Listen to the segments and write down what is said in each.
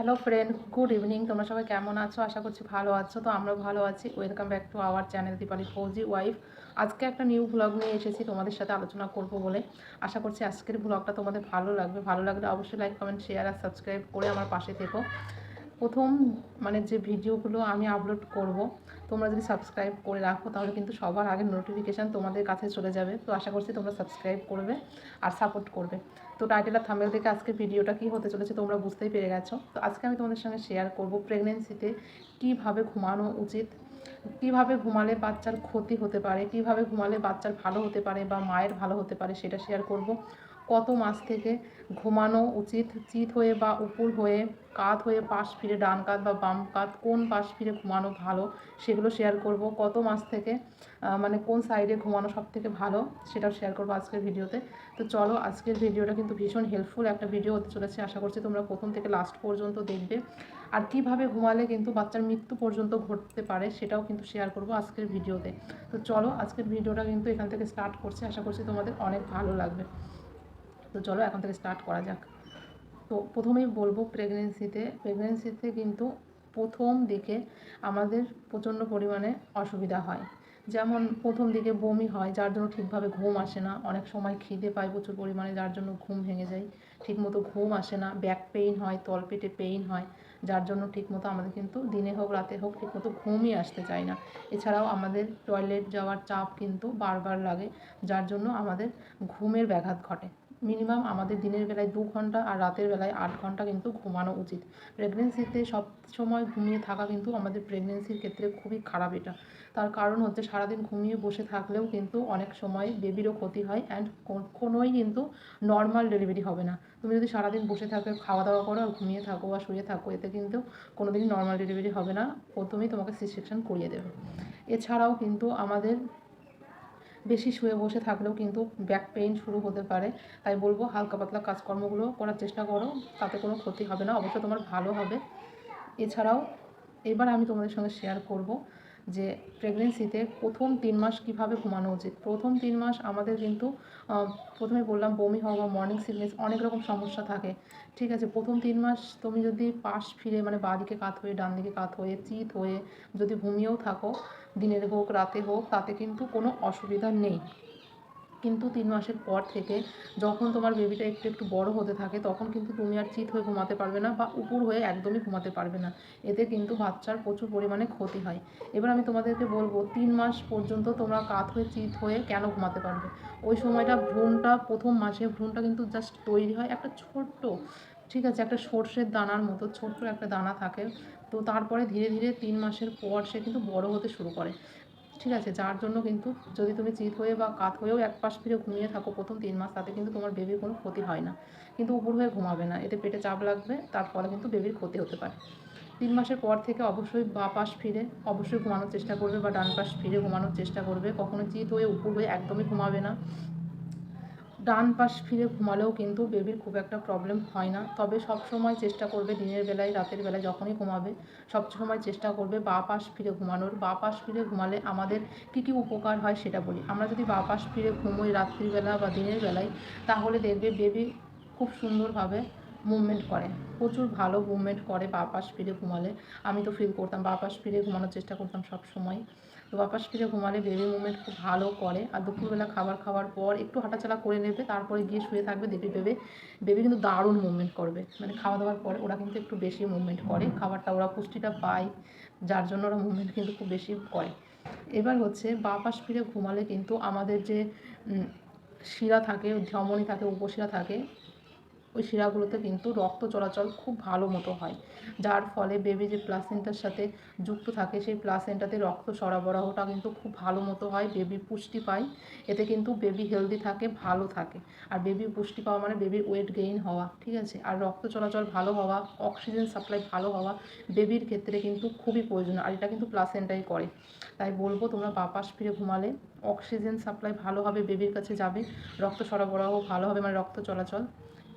Hello friend good evening তোমরা সবাই কেমন আছো? আশা করছি ভালো আছো। তো আমরা ভালো আছি। Welcome back to our channel Dipali Fauji wife আজকে একটা নিউ ব্লগ নিয়ে এসেছি, তোমাদের সাথে আলোচনা করব বলে। আশা করছি আজকের ব্লগটা তোমাদের ভালো লাগবে। ভালো লাগলে অবশ্যই লাইক কমেন্ট শেয়ার আর সাবস্ক্রাইব করে আমার পাশে থেকো। প্রথম মানে যে ভিডিওগুলো আমি আপলোড করব তোমরা যদি সাবস্ক্রাইব করে রাখো, তাহলে কিন্তু সবার আগে নোটিফিকেশান তোমাদের কাছে চলে যাবে। তো আশা করছি তোমরা সাবস্ক্রাইব করবে আর সাপোর্ট করবে। তো টাইটেল আর থামেল থেকে আজকে ভিডিওটা কী হতে চলেছে তোমরা বুঝতেই পেরে গেছো। তো আজকে আমি তোমাদের সঙ্গে শেয়ার করব প্রেগনেন্সিতে কীভাবে ঘুমানো উচিত, কীভাবে ঘুমালে বাচ্চার ক্ষতি হতে পারে, কীভাবে ঘুমালে বাচ্চার ভালো হতে পারে বা মায়ের ভালো হতে পারে সেটা শেয়ার করব। কত মাস থেকে ঘুমানো উচিত? চিত হয়ে বা উপর হয়ে, কাত হয়ে পাশ ফিরে ডান কাত বা বাম কাত কোন পাশ ফিরে ঘুমানো ভালো সেগুলো শেয়ার করব। কত মাস থেকে মানে কোন সাইডে ঘুমানো সব থেকে ভালো সেটাও শেয়ার করব আজকের ভিডিওতে তো। চলো, আজকের ভিডিওটা কিন্তু ভীষণ হেল্পফুল একটা ভিডিও হতে চলেছে। আশা করছি তোমরা প্রথম থেকে লাস্ট পর্যন্ত দেখবে। আর কীভাবে ঘুমালে কিন্তু বাচ্চার মৃত্যু পর্যন্ত ঘটতে পারে সেটাও কিন্তু শেয়ার করব আজকের ভিডিওতে তো। চলো, আজকের ভিডিওটা কিন্তু এখান থেকে স্টার্ট করছি। আশা করছি তোমাদের অনেক ভালো লাগবে। তো চলো এখন থেকে স্টার্ট করা যাক। তো প্রথমেই বলব প্রেগনেন্সিতে প্রেগনেন্সিতে কিন্তু প্রথম দিকে আমাদের প্রচণ্ড পরিমাণে অসুবিধা হয়। যেমন প্রথম দিকে বমি হয়, যার জন্য ঠিকভাবে ঘুম আসে না। অনেক সময় খিদে পায় প্রচুর পরিমাণে, যার জন্য ঘুম ভেঙে যায়। ঠিকমতো ঘুম আসে না ব্যাক পেইন হয়, তলপেটে পেইন হয়, যার জন্য ঠিকমতো আমাদের কিন্তু দিনে হোক, রাতে হোক, ঠিকমতো ঘুমই আসতে চায় না। এছাড়াও আমাদের টয়লেট যাওয়ার চাপ কিন্তু বারবার লাগে, যার জন্য আমাদের ঘুমের ব্যাঘাত ঘটে। মিনিমাম আমাদের দিনের বেলায় দু ঘণ্টা আর রাতের বেলায় আট ঘণ্টা কিন্তু ঘুমানো উচিত। প্রেগনেন্সিতে সব সময় ঘুমিয়ে থাকা কিন্তু আমাদের প্রেগনেন্সির ক্ষেত্রে খুবই খারাপ এটা। তার কারণ হচ্ছে সারাদিন ঘুমিয়ে বসে থাকলেও কিন্তু অনেক সময় বেবিরও ক্ষতি হয় অ্যান্ড কোনোই কিন্তু নর্মাল ডেলিভারি হবে না। তুমি যদি সারাদিন বসে থাকো খাওয়া দাওয়া করো আর ঘুমিয়ে থাকো বা শুয়ে থাকো, এতে কিন্তু কোনো দিনই নর্মাল ডেলিভারি হবে না। প্রথমেই তোমাকে সি করিয়ে দেবে। এছাড়াও কিন্তু আমাদের বেশি শুয়ে বসে থাকলেও কিন্তু ব্যাক পেইন শুরু হতে পারে। তাই বলব হালকা পাতলা কাজকর্মগুলো করার চেষ্টা করো, তাতে কোনো ক্ষতি হবে না, অবশ্য তোমার ভালো হবে। এছাড়াও এবার আমি তোমাদের সঙ্গে শেয়ার করব যে প্রেগনেন্সিতে প্রথম তিন মাস কীভাবে ঘুমানো উচিত। প্রথম তিন মাস আমাদের কিন্তু প্রথমে বললাম বমি হওয়া বা মর্নিং সিকনেস অনেক রকম সমস্যা থাকে। ঠিক আছে, প্রথম তিন মাস তুমি যদি পাশ ফিরে মানে বাঁদিকে কাত হয়ে, ডান দিকে কাত হয়ে, চিত হয়ে যদি ঘুমিয়েও থাকো দিনের হোক, রাতে হোক, তাতে কিন্তু কোনো অসুবিধা নেই। কিন্তু তিন মাসের পর থেকে যখন তোমার বেবিটা একটু একটু বড় হতে থাকে, তখন কিন্তু তুমি আর চিত হয়ে ঘুমাতে পারবে না বা উপর হয়ে একদমই ঘুমাতে পারবে না। এতে কিন্তু বাচ্চার প্রচুর পরিমাণে ক্ষতি হয়। এবার আমি তোমাদেরকে বলব, তিন মাস পর্যন্ত তোমরা কাত হয়ে, চিত হয়ে কেন ঘুমাতে পারবে? ওই সময়টা ভ্রূণটা, প্রথম মাসে ভ্রূণটা কিন্তু জাস্ট তৈরি হয় একটা ছোট্ট, ঠিক আছে, একটা সর্ষের দানার মতো, ছোট্ট একটা দানা থাকে। তো তারপরে ধীরে ধীরে তিন মাসের পর সে কিন্তু বড় হতে শুরু করে। ঠিক আছে? যার জন্য কিন্তু যদি তুমি চিত হয়ে বা কাত হয়েও এক পাশ ফিরে ঘুমিয়ে থাকো প্রথম তিন মাস, তাতে কিন্তু তোমার বেবির কোনো ক্ষতি হয় না। কিন্তু উপর হয়ে ঘুমাবে না। এতে পেটে চাপ লাগবে, তার ফলে কিন্তু বেবির ক্ষতি হতে পারে। তিন মাসের পর থেকে অবশ্যই বা পাশ ফিরে, অবশ্যই ঘুমানোর চেষ্টা করবে বা ডান পাশ ফিরে ঘুমানোর চেষ্টা করবে। কখনো চিত হয়ে উপর হয়ে একদমই ঘুমাবে না। ডান পাশ ফিরে ঘুমালেও কিন্তু বেবির খুব একটা প্রবলেম হয় না। তবে সব সময় চেষ্টা করবে দিনের বেলায়, রাতের বেলায় যখনই ঘুমাবে, সব সময় চেষ্টা করবে বা পাশ ফিরে ঘুমানোর। বা পাশ ফিরে ঘুমালে আমাদের কী কী উপকার হয় সেটা বলি। আমরা যদি বা পাশ ফিরে ঘুমোই রাত্রিবেলা বা দিনের বেলায়, তাহলে দেখবে বেবি খুব সুন্দরভাবে মুভমেন্ট করে। প্রচুর ভালো মুভমেন্ট করে বা পাশ ফিরে ঘুমালে। আমি তো ফিল করতাম বা পাশ ফিরে ঘুমানোর চেষ্টা করতাম সব সময়। তো বাপাস ফিরে ঘুমালে বেবি মুভমেন্ট খুব ভালো করে। আর দুপুরবেলা খাবার খাওয়ার পর একটু হাঁটাচলা করে নেবে, তারপরে গিয়ে শুয়ে থাকবে দেখবে বেবে বেবি কিন্তু দারুণ মুভমেন্ট করবে। মানে খাওয়া দাওয়ার পরে ওরা কিন্তু একটু বেশি মুভমেন্ট করে। খাবারটা ওরা পুষ্টিটা পায়, যার জন্য ওরা মুভমেন্ট কিন্তু খুব বেশি করে। এবার হচ্ছে বাপাস ফিরে ঘুমালে কিন্তু আমাদের যে শিরা থাকে ধমনী থাকে, উপশিরা থাকে ওই শিরাগুলোতে কিন্তু রক্ত চলাচল খুব ভালো মতো হয়। যার ফলে বেবি যে প্লাসেন্টার সাথে যুক্ত থাকে, সেই প্লাসেন্টাতে রক্ত সরবরাহটা কিন্তু খুব ভালো মতো হয় বেবি পুষ্টি পায়। এতে কিন্তু বেবি হেলদি থাকে, ভালো থাকে। আর বেবি পুষ্টি পাওয়া মানে বেবির ওয়েট গেইন হওয়া, ঠিক আছে? আর রক্ত চলাচল ভালো হওয়া অক্সিজেন সাপ্লাই ভালো হওয়া বেবির ক্ষেত্রে কিন্তু খুবই প্রয়োজন আর এটা কিন্তু প্লাসেন্টাই করে। তাই বলব, তোমরা বাপাস ফিরে ঘুমালে অক্সিজেন সাপ্লাই ভালো হবে বেবির কাছে যাবে, রক্ত সরবরাহ ভালো হবে মানে রক্ত চলাচল।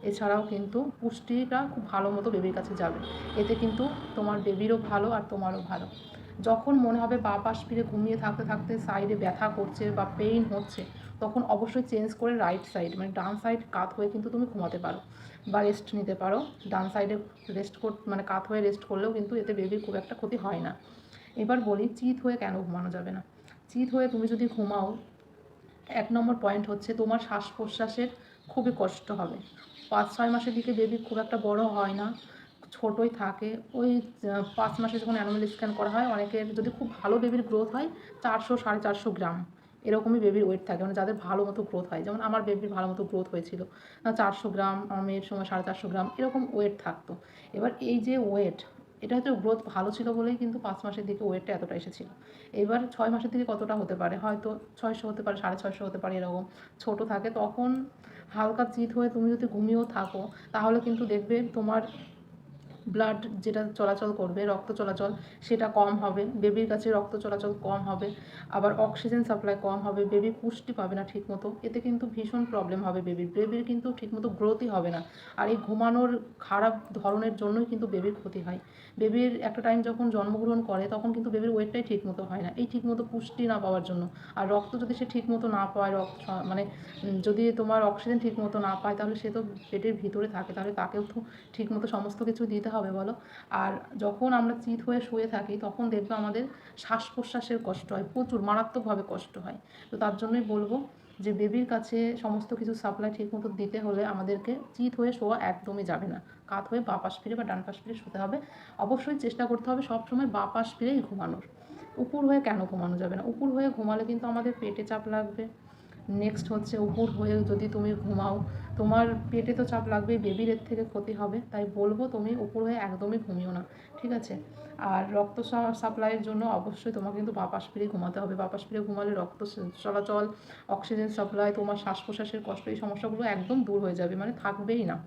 এছাড়াও কিন্তু পুষ্টিটা খুব ভালো মতো বেবির কাছে যাবে। এতে কিন্তু তোমার বেবিরও ভালো আর তোমারও ভালো। যখন মনে হবে বা পাশ ফিরে ঘুমিয়ে থাকতে থাকতে সাইডে ব্যথা করছে বা পেইন হচ্ছে, তখন অবশ্যই চেঞ্জ করে রাইট সাইড মানে ডান সাইড কাত হয়ে কিন্তু তুমি ঘুমাতে পারো বা রেস্ট নিতে পারো। ডান সাইডে রেস্ট কর মানে কাত হয়ে রেস্ট করলেও কিন্তু এতে বেবির খুব একটা ক্ষতি হয় না। এবার বলি চিত হয়ে কেন ঘুমানো যাবে না? চিত হয়ে তুমি যদি ঘুমাও, এক নম্বর পয়েন্ট হচ্ছে তোমার শ্বাস প্রশ্বাসের খুবই কষ্ট হবে। পাঁচ, ছয় মাসের দিকে বেবি খুব একটা বড় হয় না, ছোটোই থাকে, ওই পাঁচ মাসে যখন অ্যানুয়াল স্ক্যান করা হয় অনেকের যদি খুব ভালো বেবির গ্রোথ হয়, চারশো, সাড়ে চারশো গ্রাম এরকমই বেবির ওয়েট থাকে। মানে যাদের ভালো মতো গ্রোথ হয়, যেমন আমার বেবির ভালো মতো গ্রোথ হয়েছিল, চারশো গ্রাম, আমার মেয়ের সময় সাড়ে চারশো গ্রাম, এরকম ওয়েট থাকতো। এবার এই যে ওয়েট এটা হয়তো গ্রোথ ভালো ছিল বলেই কিন্তু পাঁচ মাসের দিকে ওয়েটটা এতটা এসেছিল। এবার ছয় মাসের দিকে কতটা হতে পারে? হয়তো ছয়শো হতে পারে, সাড়ে ছয়শো হতে পারে এরকম। ছোট থাকে, তখন হালকা চিত হয়ে তুমি যদি ঘুমিয়েও থাকো, তাহলে কিন্তু দেখবে তোমার ব্লাড যেটা চলাচল করবে, রক্ত চলাচল, সেটা কম হবে। বেবির কাছে রক্ত চলাচল কম হবে, আবার অক্সিজেন সাপ্লাই কম হবে বেবি পুষ্টি পাবে না ঠিকমতো। এতে কিন্তু ভীষণ প্রবলেম হবে বেবির বেবির কিন্তু ঠিকমতো গ্রোথই হবে না। আর এই ঘুমানোর খারাপ ধরনের জন্যই কিন্তু বেবির ক্ষতি হয়। বেবির একটা টাইম যখন জন্মগ্রহণ করে, তখন কিন্তু বেবির ওয়েটটাই ঠিকমতো হয় না। এই ঠিকমতো পুষ্টি না পাওয়ার জন্য। আর রক্ত যদি সে ঠিকমতো না পায়, রক্ত মানে যদি তোমার অক্সিজেন ঠিকমতো না পায়, তাহলে সে তো পেটের ভিতরে থাকে। তাহলে তাকেও তো ঠিকমতো সমস্ত কিছু দিতে হবে বলো? আর যখন আমরা চিত হয়ে শুয়ে থাকি, তখন দেখবে আমাদের শ্বাস প্রশ্বাসের কষ্ট হয়, প্রচুর, মারাত্মকভাবে কষ্ট হয়। তো তার জন্যই বলব যে, বেবির কাছে সমস্ত কিছু সাপ্লাই ঠিকমতো দিতে হলে আমাদেরকে চিত হয়ে শোয়া একদমই যাবে না। কাত হয়ে বা পাশ ফিরে বা ডান পাশ ফিরে শুতে হবে। অবশ্যই চেষ্টা করতে হবে সবসময় বা পাশ ফিরেই ঘুমানোর। উপর হয়ে কেন ঘুমানো যাবে না? উপর হয়ে ঘুমালে কিন্তু আমাদের পেটে চাপ লাগবে। নেক্সট হচ্ছে উপর হয়ে যদি তুমি ঘুমাও, তোমার পেটে তো চাপ লাগবেই বেবির এর থেকে ক্ষতি হবে, তাই বলব তুমি উপর হয়ে একদমই ঘুমিও না, ঠিক আছে? আর রক্ত সাপ্লাইয়ের জন্য অবশ্যই তোমাকে কিন্তু বাপাস ফিরে ঘুমাতে হবে, বাপাস ফিরে ঘুমালে রক্ত চলাচল অক্সিজেন সাপ্লাই তোমার শ্বাস প্রশ্বাসের কষ্ট, এই সমস্যাগুলো একদম দূর হয়ে যাবে মানে থাকবেই না।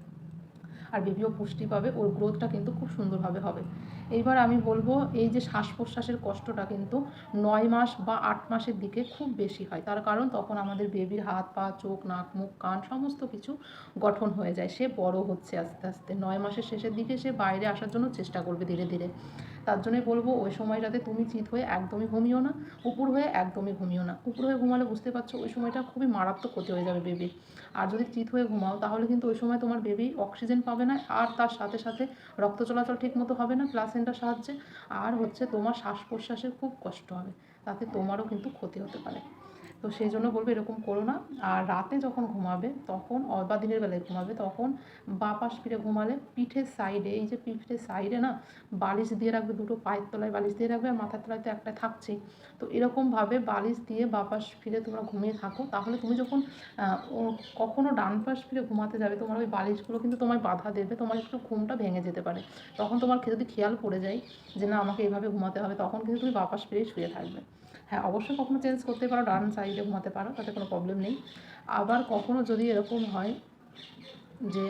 আর বেবিও পুষ্টি পাবে, ওর গ্রোথটা কিন্তু খুব সুন্দরভাবে হবে। এইবার আমি বলব, এই যে শ্বাস প্রশ্বাসের কষ্টটা কিন্তু নয় মাস বা আট মাসের দিকে খুব বেশি হয়। তার কারণ তখন আমাদের বেবির হাত পা, চোখ, নাক, মুখ, কান সমস্ত কিছু গঠন হয়ে যায়। সে বড় হচ্ছে আস্তে আস্তে। নয় মাসের শেষের দিকে সে বাইরে আসার জন্য চেষ্টা করবে ধীরে ধীরে। তার জন্যই বলব ওই সময়টাতে তুমি চিত হয়ে একদমই ঘুমিও না উপর হয়ে একদমই ঘুমিও না। উপর হয়ে ঘুমালে বুঝতে পারছ ওই সময়টা খুবই মারাত্মক ক্ষতি হয়ে যাবে বেবির আর যদি চিত হয়ে ঘুমাও তাহলে কিন্তু ওই সময় তোমার বেবি অক্সিজেন পাবে না আর তার সাথে সাথে রক্ত চলাচল ঠিক মতো হবে না প্লাসেন্টার সাহায্যে। আর হচ্ছে তোমার শ্বাস প্রশ্বাসের খুব কষ্ট হবে, তাতে তোমারও কিন্তু ক্ষতি হতে পারে। তো সেই জন্য বলব এরকম করো না। আর রাতে যখন ঘুমাবে, তখন বা দিনের বেলায় ঘুমাবে, তখন বা পাশ ফিরে ঘুমালে পিঠের সাইডে এই যে পিঠের সাইডে না, বালিশ দিয়ে রাখবে, দুটো পায়ের তলায় বালিশ দিয়ে রাখবে আর মাথার তলায় তো একটা থাকছেই। তো এরকমভাবে বালিশ দিয়ে বা পাশ ফিরে তোমরা ঘুমিয়ে থাকো। তাহলে তুমি যখন কখনো ডান পাশ ফিরে ঘুমাতে যাবে, তোমার ওই বালিশগুলো কিন্তু তোমায় বাধা দেবে, তোমার একটু ঘুমটা ভেঙে যেতে পারে। তখন তোমার যদি খেয়াল পড়ে যায় যে না, আমাকে এইভাবে ঘুমাতে হবে, তখন কিন্তু তুমি বাপাস ফিরেই শুয়ে থাকবে। হ্যাঁ অবশ্যই কখনো চেঞ্জ করতে পারো ডান সাইডে ঘুমাতে পারো, তাতে কোনো প্রবলেম নেই। আবার কখনো যদি এরকম হয় যে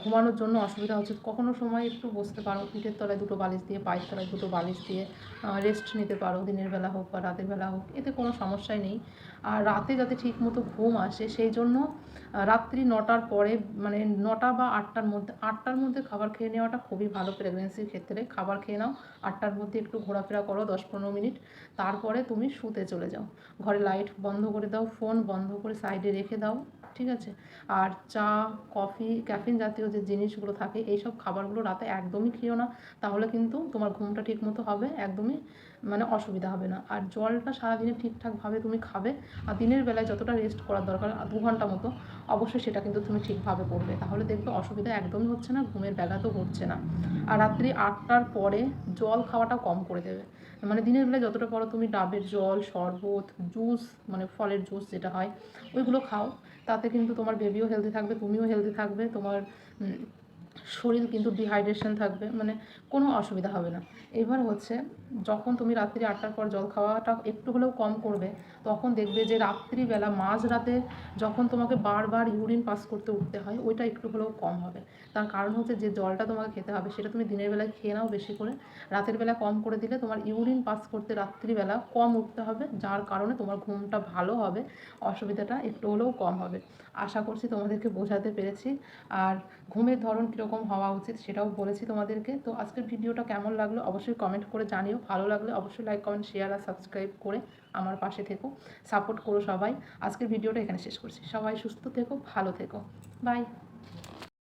ঘুমানোর জন্য অসুবিধা হচ্ছে। কখনো সময় একটু বসতে পারো, পিঠের তলায় দুটো বালিশ দিয়ে, পায়ের তলায় দুটো বালিশ দিয়ে রেস্ট নিতে পারো, দিনের বেলা হোক বা রাতের বেলা হোক, এতে কোনো সমস্যাই নেই। আর রাতে যাতে ঠিক মতো ঘুম আসে, সেই জন্য রাত্রি নটার পরে মানে নটা বা আটটার মধ্যে আটটার মধ্যে খাবার খেয়ে নেওয়াটা খুবই ভালো প্রেগনেন্সির ক্ষেত্রে। খাবার খেয়ে নাও, আটটার মধ্যে একটু ঘোরাফেরা করো দশ পনেরো মিনিট। তারপরে তুমি শুতে চলে যাও। ঘরে লাইট বন্ধ করে দাও ফোন বন্ধ করে সাইডে রেখে দাও। ঠিক আছে? আর চা, কফি, ক্যাফিন জাতীয় যে জিনিসগুলো থাকে, এইসব খাবারগুলো রাতে একদমই খেও না। তাহলে কিন্তু তোমার ঘুমটা ঠিক মতো হবে, একদমই মানে অসুবিধা হবে না। আর জলটা সারাদিনে ঠিকঠাকভাবে তুমি খাবে, আর দিনের বেলায় যতটা রেস্ট করার দরকার দু ঘণ্টা মতো, অবশ্যই সেটা কিন্তু তুমি ঠিকভাবে করবে। তাহলে দেখবে অসুবিধা একদমই হচ্ছে না, ঘুমের ব্যাঘাতও ঘটছে না। আর রাত্রি আটটার পরে জল খাওয়াটা কম করে দেবে। মানে দিনের বেলায় যতটা পারো তুমি ডাবের জল, শরবত জুস মানে ফলের জুস যেটা হয়, ওইগুলো খাও। তাতে কিন্তু তোমার বেবিও হেলদি থাকবে, তুমিও হেলদি থাকবে, তোমার শরীর কিন্তু ডিহাইড্রেশন থাকবে মানে কোনো অসুবিধা হবে না। এবার হচ্ছে যখন তুমি রাত্রি আটটার পর জল খাওয়াটা একটু হলেও কম করবে, তখন দেখবে যে রাত্রিবেলা মাঝরাতে যখন তোমাকে বারবার ইউরিন পাস করতে উঠতে হয়, ওইটা একটু হলেও কম হবে। তার কারণ হচ্ছে যে জলটা তোমাকে খেতে হবে, সেটা তুমি দিনের বেলায় খেয়ে নাও বেশি করে। রাতের বেলা কম করে দিলে তোমার ইউরিন পাস করতে রাত্রিবেলা কম উঠতে হবে, যার কারণে তোমার ঘুমটা ভালো হবে, অসুবিধাটা একটু হলেও কম হবে। আশা করছি তোমাদেরকে বোঝাতে পেরেছি। আর ঘুমের ধরন কীরকম হওয়া উচিত সেটাও বলেছি তোমাদেরকে। তো আজকের ভিডিওটা কেমন লাগল অবশ্যই কমেন্ট করে জানিও। ভালো লাগলে অবশ্যই লাইক কমেন্ট শেয়ার আর সাবস্ক্রাইব করে আমার পাশে থেকো। সাপোর্ট করো সবাই। আজকের ভিডিওটা এখানে শেষ করছি। সবাই সুস্থ থেকো, ভালো থেকো। বাই